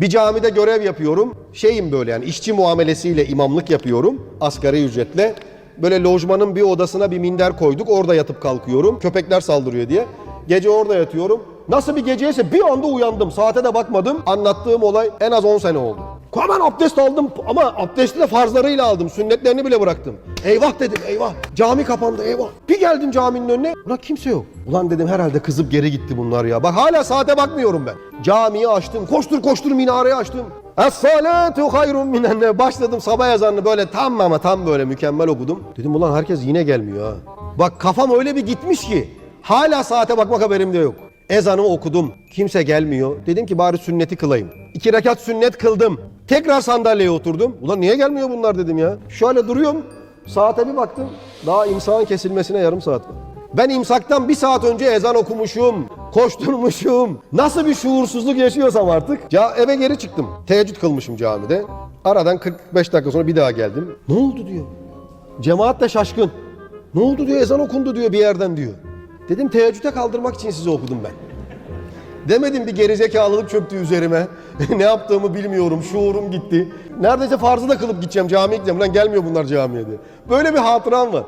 Bir camide görev yapıyorum. Şeyim böyle yani işçi muamelesiyle imamlık yapıyorum. Asgari ücretle. Böyle lojmanın bir odasına bir minder koyduk. Orada yatıp kalkıyorum. Köpekler saldırıyor diye. Gece orada yatıyorum. Nasıl bir geceyse bir anda uyandım. Saate de bakmadım. Anlattığım olay en az 10 sene oldu. Hemen abdest aldım ama abdesti de farzlarıyla aldım. Sünnetlerini bile bıraktım. Eyvah dedim eyvah. Cami kapandı eyvah. Bir geldim caminin önüne. Ulan kimse yok. Ulan dedim herhalde kızıp geri gitti bunlar ya. Bak hala saate bakmıyorum ben. Camiyi açtım. Koştur koştur minareyi açtım. Es-salatu hayrun minen Başladım sabah ezanını böyle tam ama tam böyle mükemmel okudum. Dedim ulan herkes yine gelmiyor ha. Bak kafam öyle bir gitmiş ki. Hala saate bakmak haberimde yok. Ezanı okudum. Kimse gelmiyor. Dedim ki bari sünneti kılayım. İki rekat sünnet kıldım. Tekrar sandalyeye oturdum. Ulan niye gelmiyor bunlar dedim ya. Şöyle duruyorum. Saate bir baktım. Daha imsağın kesilmesine yarım saat var. Ben imsaktan bir saat önce ezan okumuşum. Koşturmuşum. Nasıl bir şuursuzluk yaşıyorsam artık. Ya eve geri çıktım. Teheccüd kılmışım camide. Aradan 45 dakika sonra bir daha geldim. Ne oldu diyor. Cemaat de şaşkın. Ne oldu diyor ezan okundu diyor bir yerden diyor. Dedim teheccüde kaldırmak için sizi okudum ben. Demedim bir gerizekalılık çöktü üzerime. ne yaptığımı bilmiyorum. Şuurum gitti. Neredeyse farzı da kılıp gideceğim camiye gideceğim. Lan gelmiyor bunlar camiye diye. Böyle bir hatıram var.